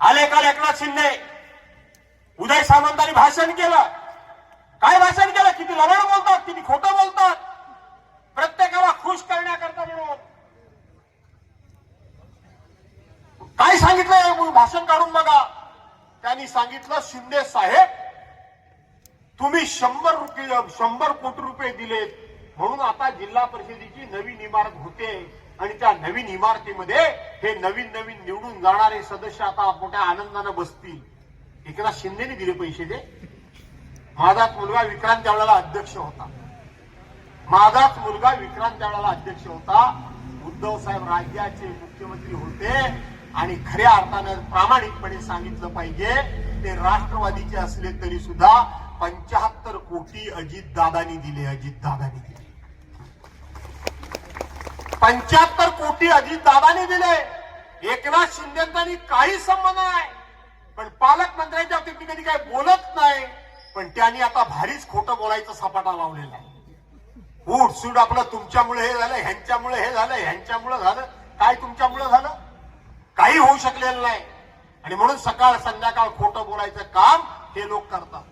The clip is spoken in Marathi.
आले काल एकनाथ शिंदे उदय सामंतांनी भाषण केलं. काय भाषण केलं? किती लवड बोलतात किती खोटं बोलतात. प्रत्येकाला खुश करण्याकरता म्हणून काय सांगितलं भाषण काढून बघा. त्यांनी सांगितलं शिंदे साहेब तुम्ही शंभर रुपये शंभर कोटी रुपये दिलेत. म्हणून आता जिल्हा परिषदेची नवीन इमारत होते. आणि त्या नवीन इमारतीमध्ये हे नवीन नवीन निवडून जाणारे सदस्य आता मोठ्या आनंदानं बसतील. एकनाथ शिंदेने दिले पैसे ते. माझाच मुलगा विक्रांत त्यावेळेला अध्यक्ष होता. माझाच मुलगा विक्रांत त्यावेळेला अध्यक्ष होता. उद्धव साहेब राज्याचे मुख्यमंत्री होते. आणि खऱ्या अर्थानं प्रामाणिकपणे सांगितलं पाहिजे ते राष्ट्रवादीचे असले तरी सुद्धा पंचाहत्तर कोटी अजित दादानी दिले अजित दादानी दिले. पंच्याहत्तर कोटी अजित दादानी दिले. एकनाथ शिंदेचा काही संबंध नाही. पण पालकमंत्र्यांच्या बाबतीत मी कधी काही बोलत नाही. पण त्यांनी आता भारीच खोटं बोलायचं सपाटा लावलेला. आहे उठ सूट आपलं तुमच्यामुळे हे झालं ह्यांच्यामुळे हे झालं ह्यांच्यामुळे झालं. काय तुमच्यामुळे झालं? काही होऊ शकलेलं नाही. आणि म्हणून सकाळ संध्याकाळ खोटं बोलायचं काम हे लोक करतात.